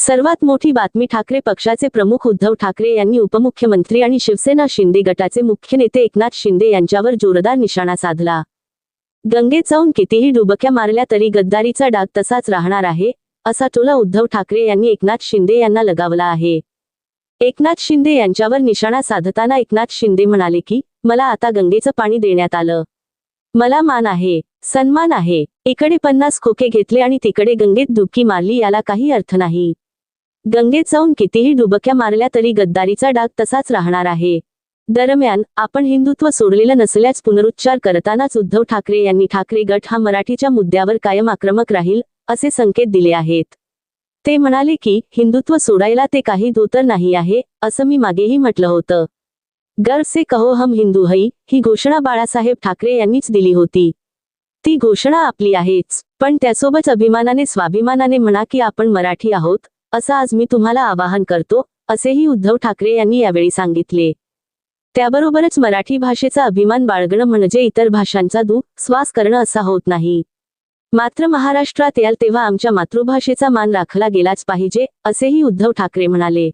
सर्वात मोठी बातमी ठाकरे पक्षाचे प्रमुख उद्धव ठाकरे यांनी उपमुख्यमंत्री आणि शिवसेना शिंदे गटाचे मुख्य नेते एकनाथ शिंदे यांच्यावर जोरदार निशाणा साधला. गंगेत जाऊन कितीही डुबक्या मारल्या तरी गद्दारीचा डाग तसाच राहणार आहे असा टोला उद्धव ठाकरे यांनी एकनाथ शिंदे यांना लगावला आहे. एकनाथ शिंदे यांच्यावर निशाणा साधताना एकनाथ शिंदे म्हणाले की मला आता गंगेचं पाणी देण्यात आलं. मला मान आहे सन्मान आहे. इकडे पन्नास खोके घेतले आणि तिकडे गंगेत डुबकी मारली याला काही अर्थ नाही. गंगेत जाऊन कितीही डुबक्या मारल्या तरी गद्दारीचा डाग तसाच राहणार आहे. दरम्यान आपण हिंदुत्व सोडलेलं नसल्याच पुनरुच्चार करतानाच उद्धव ठाकरे यांनी ठाकरे गट हा मराठीच्या मुद्द्यावर कायम आक्रमक राहील असे संकेत दिले आहेत. ते म्हणाले की हिंदुत्व सोडायला ते काही धोतर नाही आहे असं मी मागेही म्हटलं होतं. गर्व से कहो हम हिंदू हई ही घोषणा बाळासाहेब ठाकरे यांनीच दिली होती. ती घोषणा आपली आहेच पण त्यासोबत अभिमानाने स्वाभिमानाने म्हणा की आपण मराठी आहोत असं आज मी तुम्हाला आवाहन करतो असेही उद्धव ठाकरे यांनी यावेळी सांगितले. त्याबरोबरच मराठी भाषेचा अभिमान बाळगणं म्हणजे इतर भाषांचा दु श्वास करणं असा होत नाही. मात्र महाराष्ट्रात याल तेव्हा आमच्या मातृभाषेचा मान राखला गेलाच पाहिजे असेही उद्धव ठाकरे म्हणाले.